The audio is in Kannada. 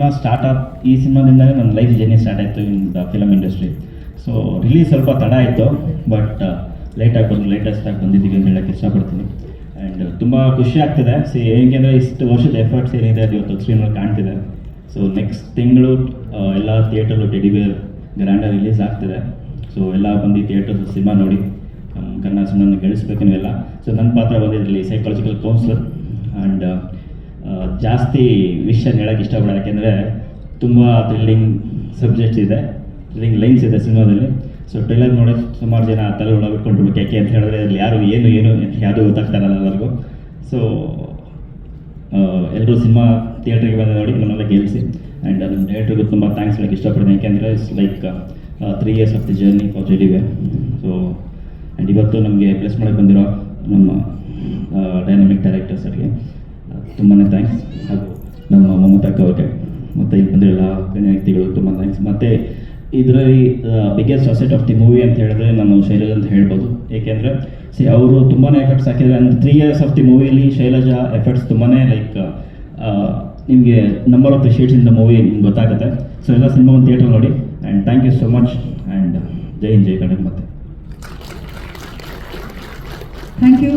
ಸಿನಿಮಾ ಸ್ಟಾರ್ಟ್ ಈ ಸಿನಿಮಾದಿಂದಲೇ ನನ್ನ ಲೈಫ್ ಜರ್ನಿ ಸ್ಟಾರ್ಟ್ ಆಯಿತು in the film industry so release ಸ್ವಲ್ಪ ತಡ ಆಯಿತು ಬಟ್ ಲೇಟಾಗಿ ಬಂದು ಲೇಟೆಸ್ಟ್ ಆಗಿ ಬಂದಿದ್ದೀವಿ ಅಂತ ಹೇಳಕ್ಕೆ ಇಷ್ಟಪಡ್ತೀನಿ. ಆ್ಯಂಡ್ ತುಂಬ ಖುಷಿ ಆಗ್ತಿದೆ. ಸಿ ಹೇಗೆಂದರೆ ಇಷ್ಟು ವರ್ಷದ ಎಫರ್ಟ್ಸ್ ಏನಿದೆ ಅದು ಇವತ್ತು ಸ್ಕ್ರೀನಲ್ಲಿ ಕಾಣ್ತಿದೆ. ಸೊ ನೆಕ್ಸ್ಟ್ ತಿಂಗಳು ಎಲ್ಲ ಥಿಯೇಟರ್ಲು ಟೆಡಿವೇರ್ ಗ್ರ್ಯಾಂಡಾಗಿ ರಿಲೀಸ್ ಆಗ್ತಿದೆ. ಸೊ ಎಲ್ಲ ಬಂದು ಥಿಯೇಟರ್ ಸಿನಿಮಾ ನೋಡಿ, ನಮ್ಮ ಕನ್ನಡ ಸಿನಿಮಾನ ಗೆಲ್ಲಿಸ್ಬೇಕು ನೀವೆಲ್ಲ. ಸೊ ನನ್ನ ಪಾತ್ರ ಬಂದಿರಲಿ ಸೈಕಾಲಜಿಕಲ್ ಕೌನ್ಸಿಲರ್ ಆ್ಯಂಡ್ ಜಾಸ್ತಿ ವಿಷಯ ಹೇಳೋಕ್ಕೆ ಇಷ್ಟಪಡೋದು ಯಾಕೆಂದರೆ ತುಂಬ ಥ್ರಿಲ್ಲಿಂಗ್ ಸಬ್ಜೆಕ್ಟ್ಸ್ ಇದೆ. ಥ್ರಿಲ್ಲಿಂಗ್ ಲೈನ್ಸ್ ಇದೆ ಸಿನಿಮಾದಲ್ಲಿ. ಸೊ ಟ್ರೈಲರ್ ನೋಡಿ ಸುಮಾರು ಜನ ತಲೆ ಒಳಗಿಟ್ಕೊಂಡಿರ್ಬೇಕು ಯಾಕೆ ಅಂತ ಹೇಳಿದ್ರೆ ಅಲ್ಲಿ ಯಾರು ಏನು ಏನು ಅಂತ ಗೊತ್ತಾಗ್ತಾ ಇರಲ್ಲ ಎಲ್ಲರಿಗೂ. ಸೊ ಎಲ್ಲರೂ ಸಿನಿಮಾ ಥಿಯೇಟ್ರಿಗೆ ಬಂದು ನೋಡಿ ನನ್ನೆಲ್ಲ ಗೆಲ್ಲಿಸಿ ಆ್ಯಂಡ್ ಅದನ್ನು ಥಿಯೇಟ್ರಿಗೂ ತುಂಬ ಥ್ಯಾಂಕ್ಸ್ ಹೇಳಕ್ಕೆ ಇಷ್ಟಪಡ್ತೀನಿ. ಯಾಕೆಂದರೆ it's like three years of the journey ಜೆಡಿವೆ so and ಇವತ್ತು ನಮಗೆ ಪ್ಲೇಸ್ ಮಾಡೋಕ್ಕೆ ಬಂದಿರೋ ನಮ್ಮ ಡೈನಾಮಿಕ್ ಡೈರೆಕ್ಟರ್ಸ್ ಡೈರೆಕ್ಟರ್ಸರಿಗೆ ತುಂಬಾ ಥ್ಯಾಂಕ್ಸ್ ಹಾಗೂ ನಮ್ಮ ಮಮತಾ ಅವ್ರಿಗೆ ಮತ್ತು ಇಲ್ಲಿ ಬಂದಿರೋ ಎಲ್ಲ ಗಣ್ಯ ವ್ಯಕ್ತಿಗಳು ತುಂಬ ಥ್ಯಾಂಕ್ಸ್ ಮತ್ತು ಇದರಲ್ಲಿ biggest asset of the movie ಅಂತ ಹೇಳಿದ್ರೆ ನಾನು ಶೈಲಜಾ ಅಂತ ಹೇಳ್ಬೋದು. ಏಕೆಂದರೆ ಸಿ ಅವರು ತುಂಬಾ ಎಫರ್ಟ್ಸ್ ಹಾಕಿದ್ದಾರೆ. ಅಂದರೆ ತ್ರೀ ಇಯರ್ಸ್ ಆಫ್ ದಿ ಮೂವಿಯಲ್ಲಿ ಶೈಲಜಾ ಎಫರ್ಟ್ಸ್ ತುಂಬಾ ಲೈಕ್ ನಿಮಗೆ number of the shades in the movie ನಿಮ್ಗೆ ಗೊತ್ತಾಗುತ್ತೆ. ಸೊ ಎಲ್ಲ ಸಿನಿಮಾ ಒಂದು ಥಿಯೇಟರ್ ನೋಡಿ. And thank you so much and Jai Hind, Jai Kannada ಮತ್ತೆ. Thank you